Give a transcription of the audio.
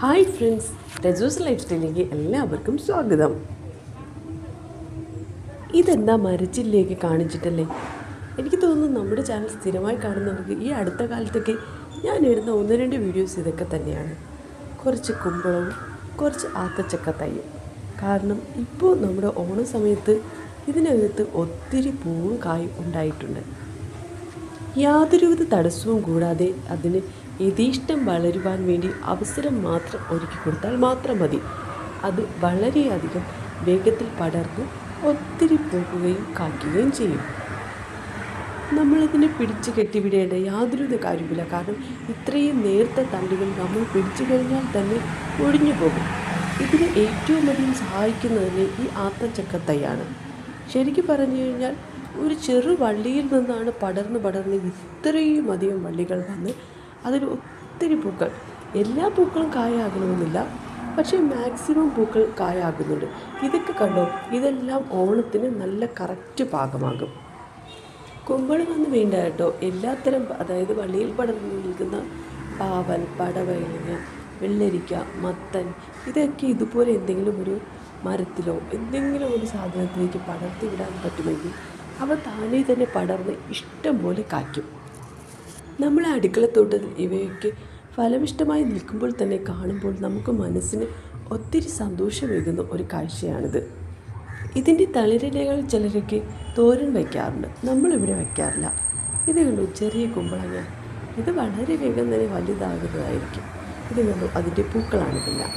Hi friends രജൂസ് life സ്റ്റൈലിലേക്ക് എല്ലാവർക്കും സ്വാഗതം. ഇതെന്താ മരച്ചില്ലയൊക്കെ കാണിച്ചിട്ടല്ലേ? എനിക്ക് തോന്നുന്നു നമ്മുടെ ചാനൽ സ്ഥിരമായി കാണുന്നവർക്ക് ഈ അടുത്ത കാലത്തൊക്കെ ഞാൻ ഇടുന്ന ഒന്ന് രണ്ട് വീഡിയോസ് ഇതൊക്കെ തന്നെയാണ്. കുറച്ച് കുമ്പളവും കുറച്ച് ആത്തച്ചക്ക തയ്യും കാരണം ഇപ്പോൾ നമ്മുടെ ഓണ സമയത്ത് ഇതിനകത്ത് ഒത്തിരി പൂവും കായും ഉണ്ടായിട്ടുണ്ട്. യാതൊരുവിധ തടസ്സവും കൂടാതെ അതിന് യഥീഷ്ടം വളരുവാൻ വേണ്ടി അവസരം മാത്രം ഒരുക്കി കൊടുത്താൽ മാത്രം മതി. അത് വളരെയധികം വേഗത്തിൽ പടർന്ന് ഒത്തിരി പോകുകയും കാക്കുകയും ചെയ്യും. നമ്മളിതിനെ പിടിച്ച് കെട്ടിവിടേണ്ട യാതൊരുവിധ കാര്യമില്ല കാരണം ഇത്രയും നേർത്ത തണ്ടുകൾ നമ്മൾ പിടിച്ചു കഴിഞ്ഞാൽ തന്നെ ഒഴിഞ്ഞു പോകും. ഇതിന് ഏറ്റവും അധികം സഹായിക്കുന്നതിന് ഈ ആത്തച്ചക്കത്തൈയാണ് ശരിക്കും പറഞ്ഞു കഴിഞ്ഞാൽ ഒരു ചെറു വള്ളിയിൽ നിന്നാണ് പടർന്ന് പടർന്ന് ഇത്രയും അധികം വള്ളികൾ വന്ന് അതിൽ ഒത്തിരി പൂക്കൾ. എല്ലാ പൂക്കളും കായാകണമെന്നില്ല. പക്ഷേ മാക്സിമം പൂക്കൾ കായാകുന്നുണ്ട്. ഇതൊക്കെ കണ്ടോ? ഇതെല്ലാം ഓണത്തിന് നല്ല കറക്റ്റ് പാകമാകും. കുമ്പളം വന്ന് വേണ്ട കേട്ടോ. എല്ലാത്തരം അതായത് വള്ളിയിൽ പടർന്നു നിൽക്കുന്ന പാവൽ പടവയലിന് വെള്ളരിക്ക മത്തൻ ഇതൊക്കെ ഇതുപോലെ എന്തെങ്കിലും ഒരു മരത്തിലോ എന്തെങ്കിലും ഒരു സാധനത്തിലേക്ക് പടർത്തി വിടാൻ പറ്റുമെങ്കിൽ അവ താനേ തന്നെ പടർന്ന് ഇഷ്ടം പോലെ കായ്ക്കും. നമ്മളെ അടുക്കളത്തോട്ടത്തിൽ ഇവയൊക്കെ ഫലമിഷ്ടമായി നിൽക്കുമ്പോൾ തന്നെ കാണുമ്പോൾ നമുക്ക് മനസ്സിന് ഒത്തിരി സന്തോഷമേകുന്ന ഒരു കാഴ്ചയാണിത്. ഇതിന്റെ തളിരിലകൾ ചിലരൊക്കെ തോരൻ വയ്ക്കാറുണ്ട്. നമ്മളിവിടെ വയ്ക്കാറില്ല. ഇത് കണ്ടു? ചെറിയ കുമ്പളങ്ങ. ഇത് വളരെ വേഗം തന്നെ വലുതാകുന്നതായിരിക്കും. ഇത് കണ്ടു? അതിന്റെ പൂക്കളാണിതെല്ലാം.